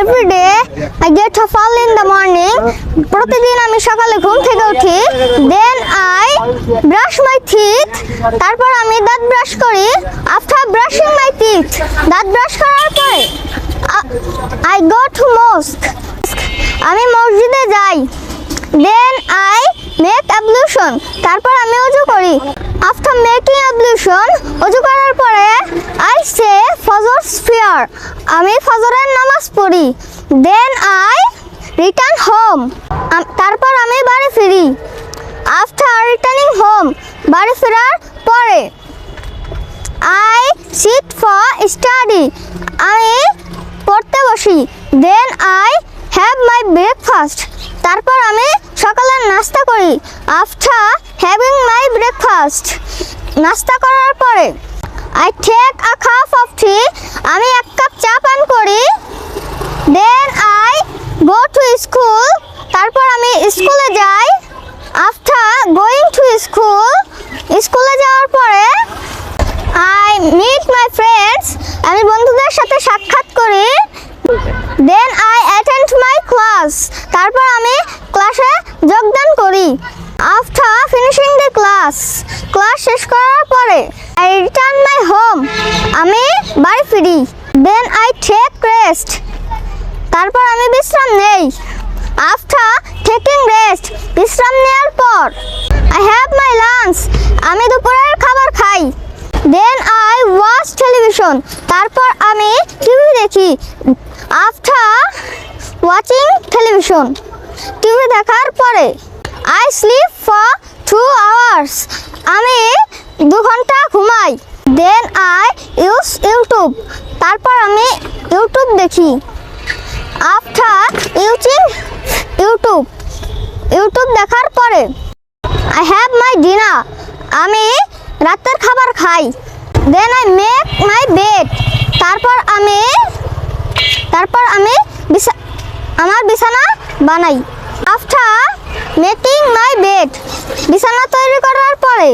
Every day I get up early in the morning প্রতিদিন আমি সকালে ঘুম থেকে উঠি। Then I brush my teeth তারপর আমি দাঁত ব্রাশ করি। আফটার ব্রাশিং মাই টিথ দাঁত ব্রাশ করার পরে আই গো টু মস্ক আমি মসজিদে যাই। দেন আই মেক অ্যাবলিউশন তারপর আমি অজু করি। আফটার মেকিং অ্যাবলিউশন অজু করার পরে আই সে ফজর স্পিয়ার আমি ফজরের নামাজ পড়ি। দেন আই রিটার্ন হোম তারপর আমি বাড়ি ফিরি। আফটার রিটার্নিং হোম বাড়ি ফেরার পরে আই সিট ফর স্টাডি আমি পড়তে বসি। Then I have my breakfast তারপর আমি সকালের নাস্তা করি। আফটার হ্যাভিং মাই ব্রেকফাস্ট নাস্তা করার পরে I take a cup of tea আমি এক কাপ চা পান করি। Then I go to school তারপর আমি স্কুলে যাই। আফটার গোয়িং টু স্কুল স্কুলে যাওয়ার পরে আই মিট মাই ফ্রেন্ডস আমি বন্ধুদের সাথে সাক্ষাৎ করি। Then I attend my class তারপর আমি ক্লাসে যোগদান করি। After finishing class. ক্লাস শেষ করার পরে আই রিটার্ন মাই হোম আমি বাড়ি ফিরি। দেন আই টেক রেস্ট তারপর আমি বিশ্রাম নেই। আফটার টেকিং রেস্ট বিশ্রাম নেওয়ার পর আই হ্যাভ মাই লাঞ্চ আমি দুপুরের খাবার খাই। দেন আই ওয়াচ টেলিভিশন তারপর আমি টিভি দেখি। আফটার ওয়াচিং টেলিভিশন টিভি দেখার পরে I sleep for two hours আমি দু ঘণ্টা ঘুমাই। দেন আই ইউজ ইউটিউব তারপর আমি ইউটিউব দেখি। আফটার ইউচিং ইউটিউব ইউটিউব দেখার পরে আই হ্যাভ মাই ডিনার আমি রাতের খাবার খাই। Then I make my bed তারপর আমি তারপর আমি আমার বিছানা বানাই। আফটার মেকিং মাই বেড বিছানা তৈরি করার পরে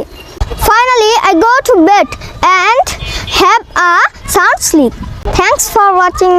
finally I go to bed and have a sound sleep thanks for watching